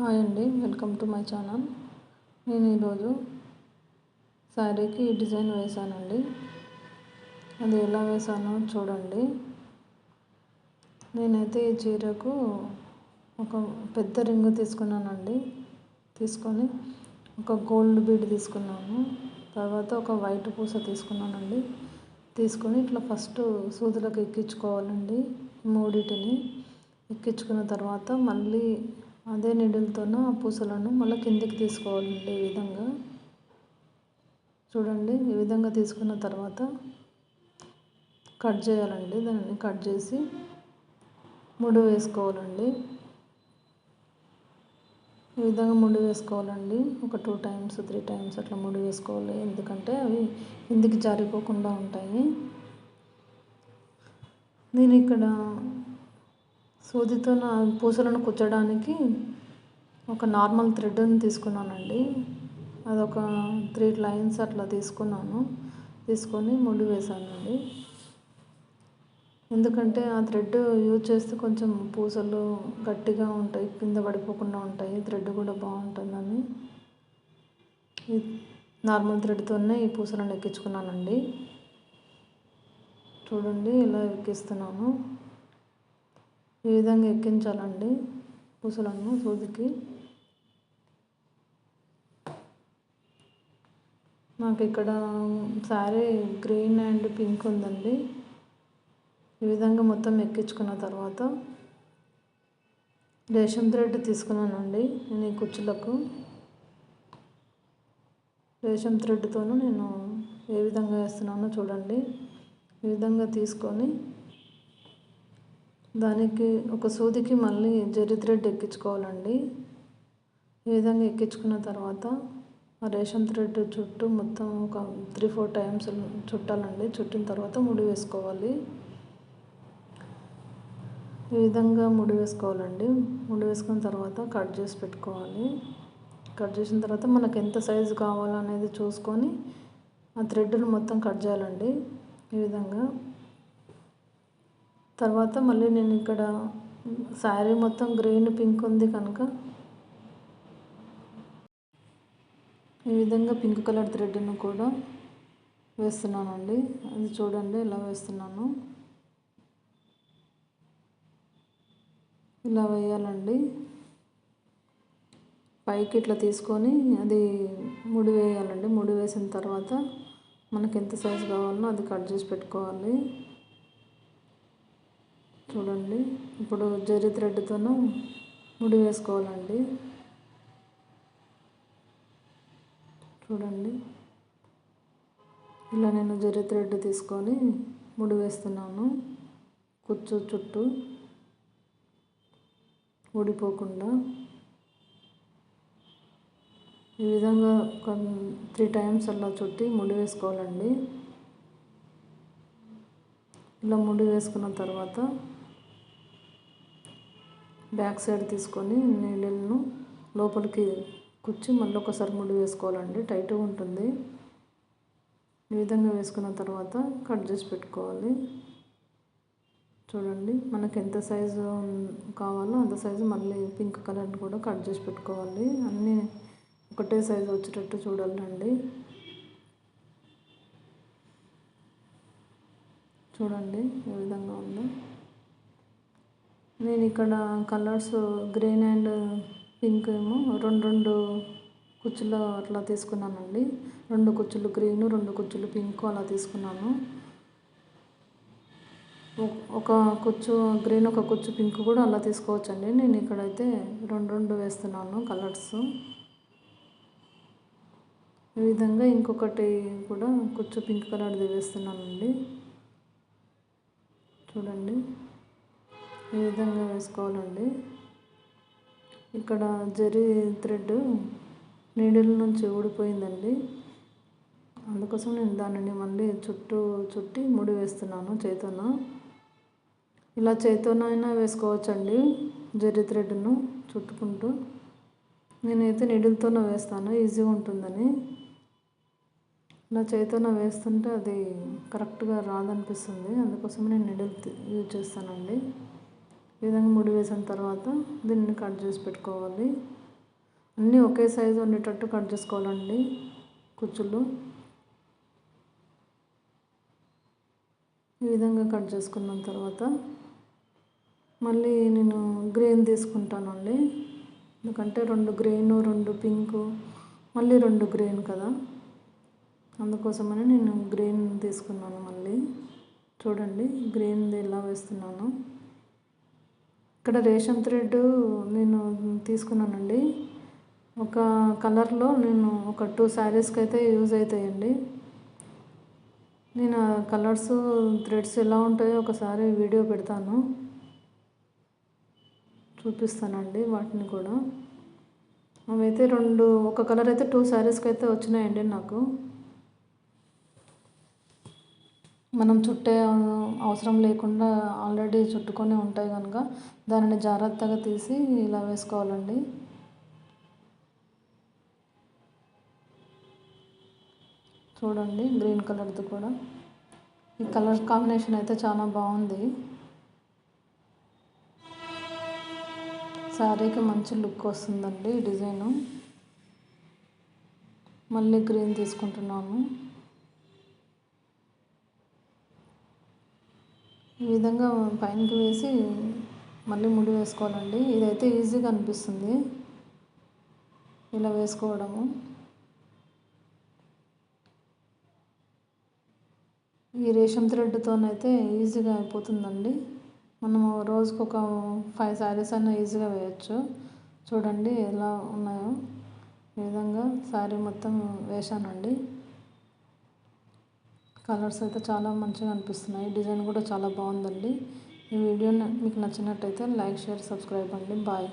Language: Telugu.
హాయ్ అండి వెల్కమ్ టు మై ఛానల్. నేను ఈరోజు శారీకి డిజైన్ వేశానండి. అది ఎలా వేసానో చూడండి. నేనైతే ఈ చీరకు ఒక పెద్ద రింగ్ తీసుకున్నానండి. తీసుకొని ఒక గోల్డ్ బీడ్ తీసుకున్నాను. తర్వాత ఒక వైట్ పూస తీసుకున్నానండి. తీసుకొని ఇట్లా ఫస్ట్ సూదులకు ఎక్కించుకోవాలండి మూడిటిని. ఎక్కించుకున్న తర్వాత మళ్ళీ అదే నీడిల్తోన ఆ పూసలను మళ్ళీ కిందికి తీసుకోవాలండి ఈ విధంగా. చూడండి ఈ విధంగా తీసుకున్న తర్వాత కట్ చేయాలండి. దాన్ని కట్ చేసి ముడి వేసుకోవాలండి. ఈ విధంగా ముడి వేసుకోవాలండి. ఒక టూ టైమ్స్ త్రీ టైమ్స్ అట్లా ముడి వేసుకోవాలి. ఎందుకంటే అవి కిందికి జారిపోకుండా ఉంటాయి. నేను ఇక్కడ సూదితో నా పూసలను కుచ్చడానికి ఒక నార్మల్ థ్రెడ్ని తీసుకున్నానండి. అదొక త్రీ లైన్స్ అట్లా తీసుకున్నాను. తీసుకొని ముడి వేశానండి. ఎందుకంటే ఆ థ్రెడ్ యూజ్ చేస్తే కొంచెం పూసలు గట్టిగా ఉంటాయి కింద పడిపోకుండా ఉంటాయి. థ్రెడ్ కూడా బాగుంటుందని నార్మల్ థ్రెడ్తోనే ఈ పూసలను ఎక్కించుకున్నానండి. చూడండి ఇలా ఎక్కిస్తున్నాను. ఈ విధంగా ఎక్కించాలండి పూసలను సూదికి. నాకు ఇక్కడ శారీ గ్రీన్ అండ్ పింక్ ఉందండి. ఈ విధంగా మొత్తం ఎక్కించుకున్న తర్వాత రేషం థ్రెడ్ తీసుకున్నానండి నేను ఈ కుచ్చులకు రేషం థ్రెడ్తోనూ నేను ఏ విధంగా వేస్తున్నానో చూడండి. ఈ విధంగా తీసుకొని దానికి ఒక సూదికి మళ్ళీ జరి థ్రెడ్ ఎక్కించుకోవాలండి. ఈ విధంగా ఎక్కించుకున్న తర్వాత ఆ రేషన్ థ్రెడ్ చుట్టూ మొత్తం ఒక త్రీ ఫోర్ టైమ్స్ చుట్టాలండి. చుట్టిన తర్వాత ముడి వేసుకోవాలి. ఈ విధంగా ముడి వేసుకోవాలండి. ముడి వేసుకున్న తర్వాత కట్ చేసి పెట్టుకోవాలి. కట్ చేసిన తర్వాత మనకు ఎంత సైజు కావాలనేది చూసుకొని ఆ థ్రెడ్ను మొత్తం కట్ చేయాలండి. ఈ విధంగా తర్వాత మళ్ళీ నేను ఇక్కడ శారీ మొత్తం గ్రీన్ పింక్ ఉంది కనుక ఈ విధంగా పింక్ కలర్ థ్రెడ్ను కూడా వేస్తున్నానండి. అది చూడండి ఇలా వేస్తున్నాను. ఇలా వేయాలండి. పైకి ఇట్లా తీసుకొని అది ముడి వేయాలండి. ముడి వేసిన తర్వాత మనకి ఎంత సైజు కావాలనో అది కట్ చేసి పెట్టుకోవాలి. చూడండి. ఇప్పుడు జరి థ్రెడ్తోనూ ముడి వేసుకోవాలండి. చూడండి. ఇలా నేను జరి థ్రెడ్ తీసుకొని ముడి వేస్తున్నాను. కుచ్చు చుట్టూ ఊడిపోకుండా ఈ విధంగా ఒక త్రీ టైమ్స్ అలా చుట్టి ముడి వేసుకోవాలండి. ఇలా ముడి వేసుకున్న తర్వాత బ్యాక్ సైడ్ తీసుకొని నీళ్ళను లోపలికి కుచ్చి మళ్ళీ ఒకసారి ముడి వేసుకోవాలండి. టైట్గా ఉంటుంది. ఈ విధంగా వేసుకున్న తర్వాత కట్ చేసి పెట్టుకోవాలి. చూడండి మనకి ఎంత సైజు కావాలో అంత సైజు మళ్ళీ పింక్ కలర్ కూడా కట్ చేసి పెట్టుకోవాలి. అన్నీ ఒకటే సైజు వచ్చేటట్టు చూడాలండి. చూడండి ఏ విధంగా ఉందో? నేను ఇక్కడ కలర్స్ గ్రీన్ అండ్ పింక్ ఏమో రెండు రెండు కుచ్చులు అట్లా తీసుకున్నానండి. రెండు కుచ్చులు గ్రీను రెండు కుచ్చులు పింక్ అలా తీసుకున్నాను. ఒక కుచ్చు గ్రీన్ ఒక కుచ్చు పింక్ కూడా అలా తీసుకోవచ్చండి. నేను ఇక్కడైతే రెండు రెండు వేస్తున్నాను కలర్స్. ఈ విధంగా ఇంకొకటి కూడా కుచ్చు పింక్ కలర్ది వేస్తున్నానండి. చూడండి. ఈ విధంగా వేసుకోవాలండి. ఇక్కడ జరీ థ్రెడ్ నీడిల్ నుంచి ఊడిపోయిందండి. అందుకోసం నేను దానిని మళ్ళీ చుట్టూ చుట్టి ముడి వేస్తున్నాను చేతోన. ఇలా చేతోనైనా వేసుకోవచ్చండి జరీ థ్రెడ్ను చుట్టుకుంటూ. నేనైతే నీడిల్తోనే వేస్తాను ఈజీగా ఉంటుందని. ఇలా చేతితో వేస్తుంటే అది కరెక్ట్గా రాదనిపిస్తుంది అందుకోసం నేను నిడిల్ యూజ్ చేస్తానండి. ఈ విధంగా ముడి వేసిన తర్వాత దీన్ని కట్ చేసి పెట్టుకోవాలి. అన్నీ ఒకే సైజు ఉండేటట్టు కట్ చేసుకోవాలండి కుచ్చులు. ఈ విధంగా కట్ చేసుకున్న తర్వాత మళ్ళీ నేను గ్రెయిన్ తీసుకుంటానండి. ఎందుకంటే రెండు గ్రెయిన్ రెండు పింకు మళ్ళీ రెండు గ్రెయిన్ కదా. అందుకోసమని నేను గ్రీన్ తీసుకున్నాను మళ్ళీ. చూడండి గ్రెయిన్ది ఎలా వేస్తున్నాను. ఇక్కడ రేషన్ థ్రెడ్ నేను తీసుకున్నానండి. ఒక కలర్లో నేను ఒక టూ శారీస్కి అయితే యూజ్ అవుతాయండి నేను కలర్స్ థ్రెడ్స్ ఎలా ఉంటాయో ఒకసారి వీడియో పెడతాను. చూపిస్తానండి వాటిని కూడా. అవైతే రెండు ఒక కలర్ అయితే టూ శారీస్కి అయితే వచ్చినాయండి నాకు. మనం చుట్టే అవసరం లేకుండా ఆల్రెడీ చుట్టుకొని ఉంటాయి కనుక దానిని జాగ్రత్తగా తీసి ఇలా వేసుకోవాలండి. చూడండి గ్రీన్ కలర్ది కూడా. ఈ కలర్ కాంబినేషన్ అయితే చాలా బాగుంది. శారీకి మంచి లుక్ వస్తుందండి ఈ డిజైను. మళ్ళీ గ్రీన్ తీసుకుంటున్నాను. ఈ విధంగా పైనకి వేసి మళ్ళీ ముడి వేసుకోవాలండి. ఇదైతే ఈజీగా అనిపిస్తుంది. ఇలా వేసుకోవడము. ఈ రేషం థ్రెడ్తోనైతే ఈజీగా అయిపోతుందండి. మనము రోజుకు ఒక ఫైవ్ శారీస్ అయినా ఈజీగా వేయచ్చు. చూడండి ఎలా ఉన్నాయో. ఈ విధంగా శారీ మొత్తం వేశానండి. కలర్స్ అయితే చాలా మంచిగా అనిపిస్తున్నాయి. డిజైన్ కూడా చాలా బాగుందండి. ఈ వీడియో మీకు నచ్చినట్టయితే లైక్ షేర్ సబ్స్క్రైబ్ అండి. బాయ్.